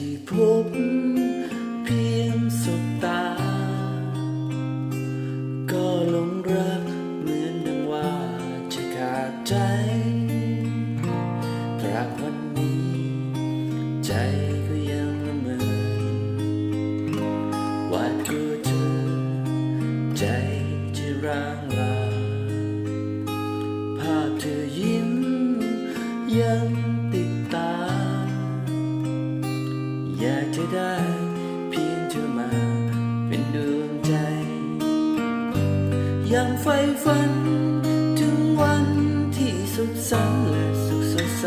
ที่พบเพียงสบตา ก็หลงรักเหมือนดังว่าจะขาดใจตราบวันนี้ ใจก็ยังละเมอวาดกลัวเธอ ใจจะร้างลาภาพเธอยิ้มยัง ยังใฝ่ฝัน ถึงวันที่สุขสันต์และสุขสดใส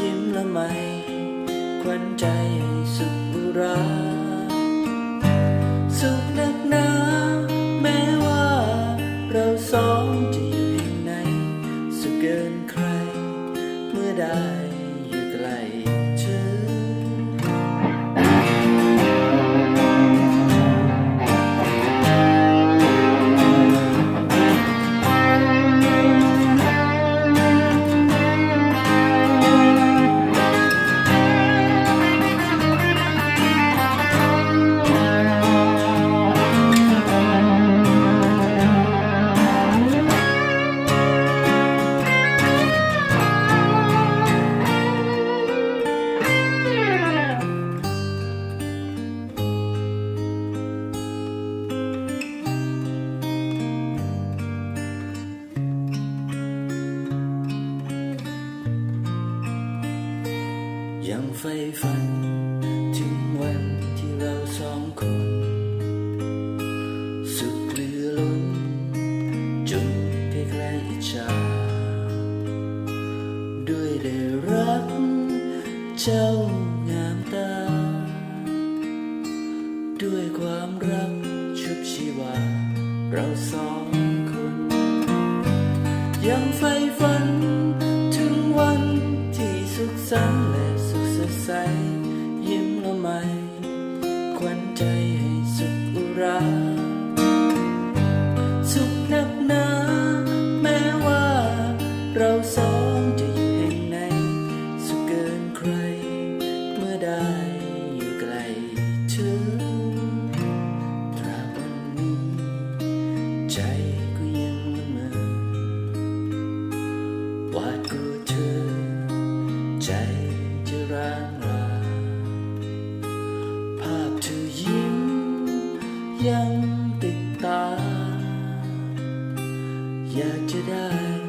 ยิ้มละไมควันใจให้สุขุราสุขนักหนาแม้ว่าเราสองจะอยู่แห่งไหนสุขเกินใครเมื่อได้ ยังใฝ่ฝัน ถึงวันที่เราสองคน สุขเหลือล้นจนใกล้ๆอิจฉาด้วยได้รัก เจ้างามตา ด้วยความรักชุบชีวา เราสองคน ยังใฝ่ฝัน สุขสดใสยิ้มละไม ติดตา อยากจะได้